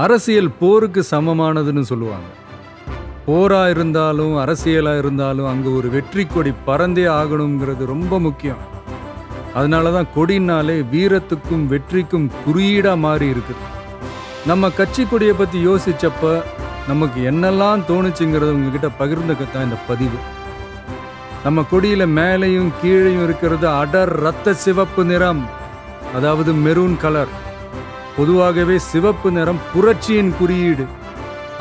அரசியல் போருக்கு சமமானதுன்னு சொல்லுவாங்க. போராக இருந்தாலும் அரசியலாக இருந்தாலும் அங்கே ஒரு வெற்றி கொடி பறந்தே ஆகணுங்கிறது ரொம்ப முக்கியம். அதனால தான் கொடினாலே வீரத்துக்கும் வெற்றிக்கும் குறியீடாக மாறி இருக்குது. நம்ம கட்சி கொடியை பற்றி யோசித்தப்ப நமக்கு என்னெல்லாம் தோணுச்சுங்கிறத உங்ககிட்ட பகிர்ந்துக்கத்தான் இந்த பதிவு. நம்ம கொடியில் மேலேயும் கீழையும் இருக்கிறது அடர் ரத்த சிவப்பு நிறம் அதாவது மெரூன் கலர். பொதுவாகவே சிவப்பு நிறம் புரட்சியின் குறியீடு.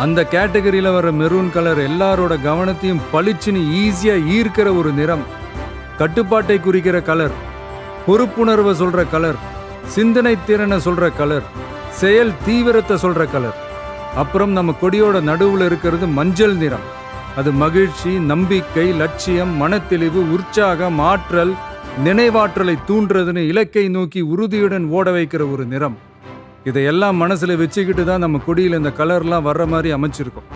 அந்த கேட்டகரியில் வர மெரூன் கலர் எல்லாரோட கவனத்தையும் பளிச்சுன்னு ஈஸியாக ஈர்க்கிற ஒரு நிறம். கட்டுப்பாட்டை குறிக்கிற கலர் பொறுப்புணர்வை சொல்கிற கலர் சிந்தனை திறனை சொல்கிற கலர் செயல் தீவிரத்தை சொல்கிற கலர் அப்புறம் நம்ம கொடியோட நடுவில் இருக்கிறது மஞ்சள் நிறம். அது மகிழ்ச்சி நம்பிக்கை லட்சியம் மனத்தெளிவு உற்சாகம் ஆற்றல் நினைவாற்றலை தூண்டுறதுன்னு இலக்கை நோக்கி உறுதியுடன் ஓட வைக்கிற ஒரு நிறம். இதையெல்லாம் மனசில் வச்சுக்கிட்டு தான் நம்ம கொடியில் இந்த கலர்லாம் வர்ற மாதிரி அமைச்சிருக்கோம்.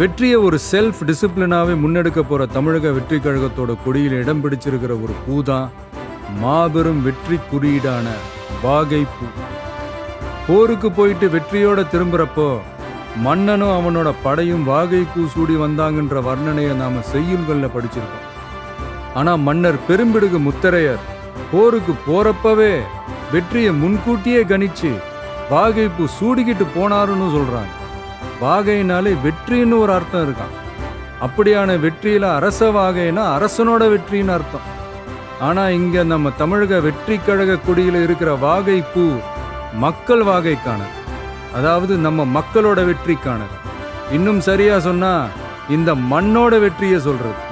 வெற்றியை ஒரு செல்ஃப் டிசிப்ளினாகவே முன்னெடுக்க போகிற தமிழக வெற்றி கழகத்தோட கொடியில் இடம் பிடிச்சிருக்கிற ஒரு பூ தான் மாபெரும் வெற்றி குறியீடான வாகை பூ. போருக்கு போயிட்டு வெற்றியோட திரும்புகிறப்போ மன்னனும் அவனோட படையும் வாகை பூ சூடி வந்தாங்கன்ற வர்ணனையை நாம் செய்யுள்கள்ல படிச்சிருக்கோம். ஆனால் மன்னர் பெரும்பிடுகு முத்தரையர் போருக்கு போறப்பவே வெற்றியை முன்கூட்டியே கணிச்சு வாகை பூ சூடிக்கிட்டு போனாருன்னு சொல்கிறாங்க வாகைனாலே வெற்றின்னு ஒரு அர்த்தம் இருக்கான். அப்படியான வெற்றியில் அரச வாகைனா அரசனோட வெற்றின்னு அர்த்தம். ஆனால் இங்கே நம்ம தமிழக வெற்றி கழக கொடியில் இருக்கிற வாகை பூ மக்கள் வாகைக்கான அதாவது நம்ம மக்களோட வெற்றிக்கானது. இன்னும் சரியாக சொன்னால் இந்த மண்ணோட வெற்றியை சொல்கிறது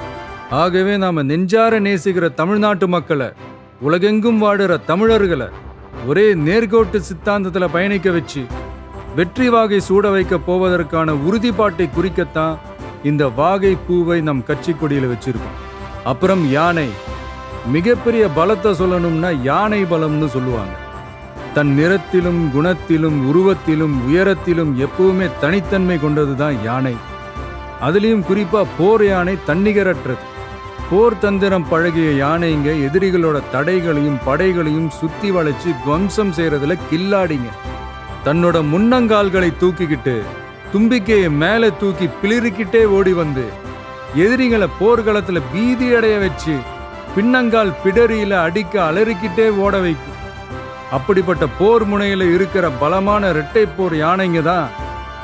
ஆகவே நாம் நெஞ்சார நேசிக்கிற தமிழ்நாட்டு மக்களை உலகெங்கும் வாடுற தமிழர்களை ஒரே நேர்கோட்டு சித்தாந்தத்தில் பயணிக்க வச்சு வெற்றி வாகை சூட வைக்க போவதற்கான உறுதிப்பாட்டை குறிக்கத்தான் இந்த வாகை பூவை நம் கட்சி கொடியில் வச்சிருக்கோம். அப்புறம் யானை. மிகப்பெரிய பலத்தை சொல்லணும்னா யானை பலம்னு சொல்லுவாங்க. தன் நிறத்திலும் குணத்திலும் உருவத்திலும் உயரத்திலும் எப்பவுமே தனித்தன்மை கொண்டது தான் யானை. அதுலேயும் குறிப்பாக போர் யானை தன்னிகரற்றது. போர் தந்திரம் பழகிய யானைங்க எதிரிகளோட தடைகளையும் படைகளையும் சுத்தி வளைச்சு துவம்சம் செய்யறதுல கில்லாடிங்க. தன்னோட முன்னங்கால்களை தூக்கிக்கிட்டு தும்பிக்கையை மேலே தூக்கி பிளிருக்கிட்டே ஓடி வந்து எதிரிகளை போர்க்களத்துல பீதி அடைய வச்சு பின்னங்கால் பிடரியில அடிக்க அலறிக்கிட்டே ஓட வைக்கும். அப்படிப்பட்ட போர் முனையில இருக்கிற பலமான இரட்டை போர் யானைங்க தான்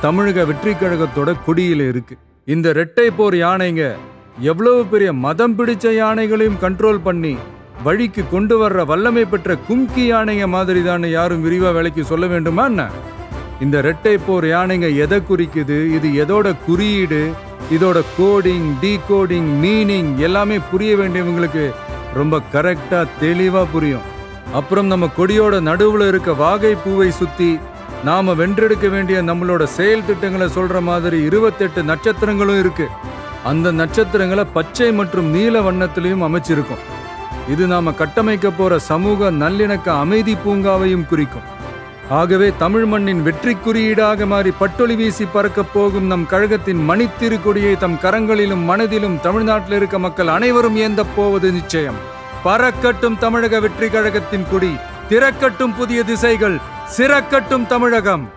தமிழக வெற்றி கழகத்தோட கொடியில இருக்கு. இந்த இரட்டை போர் யானைங்க எவ்வளவு பெரிய மதம் பிடிச்ச யானைகளையும் கண்ட்ரோல் பண்ணி வழிக்கு கொண்டு வர்ற வல்லமை பெற்ற கும்கி யானைங்க மாதிரி தான் யாரும் விரிவா வேலைக்கு சொல்ல வேண்டுமா என்ன? இந்த ரெட்டை போர் யானைங்க எதை குறிக்குது? இது எதோட குறியீடு? இதோட கோடிங் டீகோடிங் மீனிங் எல்லாமே புரிய வேண்டியவங்களுக்கு ரொம்ப கரெக்டா தெளிவா புரியும். அப்புறம் நம்ம கொடியோட நடுவுல இருக்க வாகை பூவை சுத்தி நாம வென்றெடுக்க வேண்டிய நம்மளோட செயல் திட்டங்களை சொல்ற மாதிரி இருபத்தெட்டு நட்சத்திரங்களும் இருக்கு. அந்த நட்சத்திரங்களை பச்சை மற்றும் நீல வண்ணத்திலையும் அமைச்சிருக்கும். இது நாம கட்டமைக்க போற சமூக நல்லிணக்க அமைதி பூங்காவையும் குறிக்கும். ஆகவே தமிழ் மண்ணின் வெற்றி குறியீடாக மாறி பட்டொலி வீசி பறக்கப் போகும் நம் கழகத்தின் மணித்திருக்கொடியை தம் கரங்களிலும் மனதிலும் தமிழ்நாட்டில் இருக்க மக்கள் அனைவரும் ஏந்தப் போவது நிச்சயம். பறக்கட்டும் தமிழக வெற்றி கழகத்தின் கொடி திறக்கட்டும் புதிய திசைகள் சிறக்கட்டும் தமிழகம்.